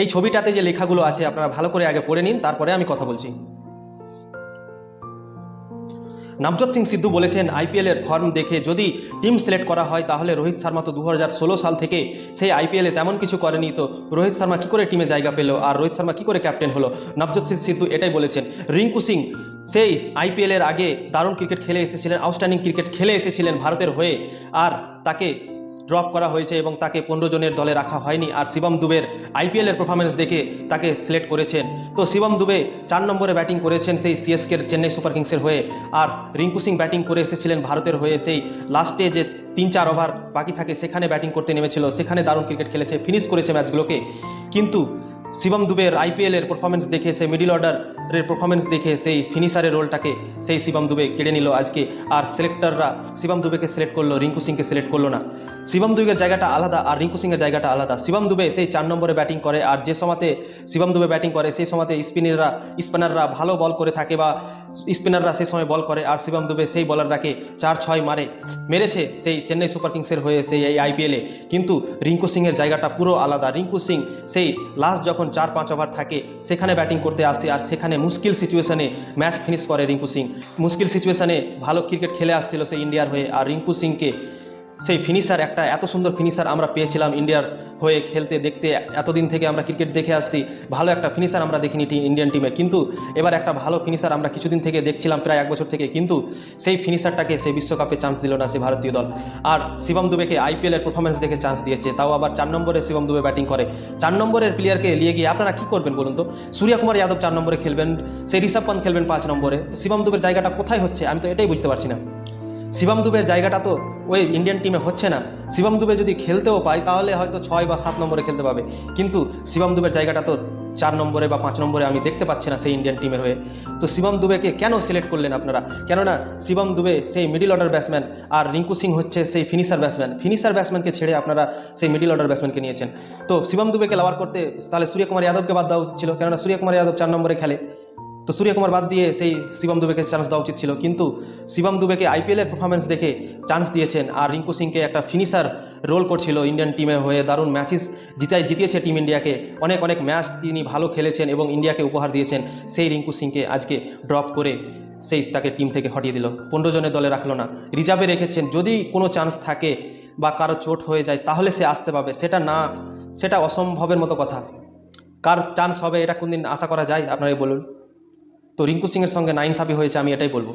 এই ছবিটাতে যে লেখাগুলো আছে, আপনারা ভালো করে আগে পড়ে নিন, তারপরে আমি কথা বলছি। নবজোৎ সিং সিদ্ধু বলেছেন আইপিএলের ফর্ম দেখে যদি টিম সিলেক্ট করা হয়, তাহলে রোহিত শর্মা তো দু হাজার ষোলো সাল থেকে সেই আইপিএলে তেমন কিছু করেনি তো রোহিত শর্মা কী করে টিমে জায়গা পেল আর রোহিত শর্মা কী করে ক্যাপ্টেন হলো? নবজোৎ সিং সিদ্ধু এটাই বলেছেন। রিঙ্কু সিং, সেই আইপিএলের আগে দারুণ ক্রিকেট খেলে এসেছিলেন, আউটস্ট্যান্ডিং ক্রিকেট খেলে এসেছিলেন ভারতের হয়ে, আর তাকে ড্রপ করা হয়েছে এবং তাকে পনেরো জনের দলে রাখা হয়নি। আর শিবম দুবের আইপিএলের পারফরমেন্স দেখে তাকে সিলেক্ট করেছেন। তো শিবম দুবে চার নম্বরে ব্যাটিং করেছেন সেই সিএসকের চেন্নাই সুপার কিংসের হয়ে। আর রিঙ্কু সিং ব্যাটিং করে এসেছিলেন ভারতের হয়ে। সেই লাস্টে যে তিন চার ওভার বাকি থাকে, সেখানে ব্যাটিং করতে নেমেছিল। সেখানে দারুণ ক্রিকেট খেলেছে ফিনিশ করেছে ম্যাচগুলোকে কিন্তু শিবম দুবের আইপিএলের পারফরমেন্স দেখে, সেই মিডিল অর্ডারের পারফরমেন্স দেখে, সেই ফিনিশারের রোলটাকে সেই শিবম দুবে কেড়ে নিল আজকে। আর সিলেক্টররা শিবম দুবেকে সিলেক্ট করল, রিঙ্কু সিংকে সিলেক্ট করল না। শিবম দুবের জায়গাটা আলাদা আর রিঙ্কু সিংয়ের জায়গাটা আলাদা। শিবম দুবে সেই চার নম্বরে ব্যাটিং করে, আর যে সময়তে শিবম দুবে ব্যাটিং করে, সেই সময়তে স্পিনাররা স্পিনাররা ভালো বল করে থাকে বা স্পিনাররা সেই সময় বল করে, আর শিবম দুবে সেই বলাররাকে চার ছয় মারে। মেরেছে সেই চেন্নাই সুপার কিংসের হয়ে সেই এই আইপিএলে কিন্তু রিঙ্কু সিংয়ের জায়গাটা পুরো আলাদা। রিঙ্কু সিং সেই লাস্ট যখন চার পাঁচ ওভার থাকে, সেখানে ব্যাটিং করতে আসে, আর সেখানে মুশকিল সিচুয়েশানে ম্যাচ ফিনিশ করে রিঙ্কু সিং। মুশকিল সিচুয়েশানে ভালো ক্রিকেট খেলে আসছিল সেই ইন্ডিয়ার হয়ে, আর রিঙ্কু সিংকে সেই ফিনিশার একটা, এত সুন্দর ফিনিশার আমরা পেয়েছিলাম ইন্ডিয়ার হয়ে খেলতে, দেখতে, এতদিন থেকে আমরা ক্রিকেট দেখে আসছি। ভালো একটা ফিনিশার আমরা দেখিনি ইন্ডিয়ান টিমে কিন্তু এবার একটা ভালো ফিনিশার আমরা কিছুদিন থেকে দেখছিলাম, প্রায় এক বছর থেকে। কিন্তু সেই ফিনিশারটাকে সেই বিশ্বকাপে চান্স দিল না সেই ভারতীয় দল। আর শিবম দুবেকে আইপিএলের পারফরমেন্স দেখে চান্স দিয়েছে। তাও আবার চার নম্বরে শিবম দুবে ব্যাটিং করে। চার নম্বরের প্লেয়ারকে নিয়ে গিয়ে আপনারা কী করবেন বলুন তো? সূর্যকুমার যাদব চার নম্বরে খেলবেন, সেই ঋষভ পান্ত খেলবেন পাঁচ নম্বরে। শিবম দুবের জায়গাটা কোথায় হচ্ছে? আমি তো এটাই বুঝতে পারছি না। শিবম দুবের জায়গাটা তো ওই ইন্ডিয়ান টিমে হচ্ছে না। শিবম দুবে যদি খেলতেও পায়, তাহলে হয়তো ছয় বা সাত নম্বরে খেলতে পাবে। কিন্তু শিবম দুবের জায়গাটা তো চার নম্বরে বা পাঁচ নম্বরে আমি দেখতে পাচ্ছি না সেই ইন্ডিয়ান টিমের হয়ে। তো শিবম দুবেকে কেন সিলেক্ট করলেন আপনারা? কেননা শিবম দুবে সেই মিডিল অর্ডার ব্যাটসম্যান আর রিঙ্কু সিং হচ্ছে সেই ফিনিশার ব্যাটসম্যান ফিনিশার ব্যাটসম্যানকে ছেড়ে আপনারা সেই মিডিল অর্ডার ব্যাটসম্যানকে নিয়েছেন। তো শিবম দুবেকে লাভার করতে তাহলে সূর্যকুমার যাদবকে বাদ দেওয়া উচিত ছিল, কেননা সূর্যকুমার যাদব চার নম্বরে খেলে। তো সূর্যকুমার বাদ দিয়ে সেই শিবম দুবেকে চান্স দেওয়া উচিত ছিল। কিন্তু শিবম দুবেকে আইপিএলের পারফরমেন্স দেখে চান্স দিয়েছেন আর রিঙ্কু সিংকে একটা ফিনিশার রোল করছিল ইন্ডিয়ান টিমে হয়ে দারুণ ম্যাচেস জিতাই জিতিয়েছে টিম ইন্ডিয়াকে অনেক অনেক ম্যাচ তিনি ভালো খেলেছেন এবং ইন্ডিয়াকে উপহার দিয়েছেন সেই রিঙ্কু সিংকে আজকে ড্রপ করে সেই তাকে টিম থেকে হটিয়ে দিল। পনেরো জনের দলে রাখল না। রিজার্ভে রেখেছেন। যদি কোনো চান্স থাকে বা কারও চোট হয়ে যায়, তাহলে সে আসতে পাবে সেটা না, সেটা অসম্ভবের মতো কথা। কার চান্স হবে, এটা কোনদিন আশা করা যায়? আপনারাই বলুন। তো রিঙ্কু সিংয়ের সঙ্গে নাইনসাফি হয়েছে আমি এটাই বলব।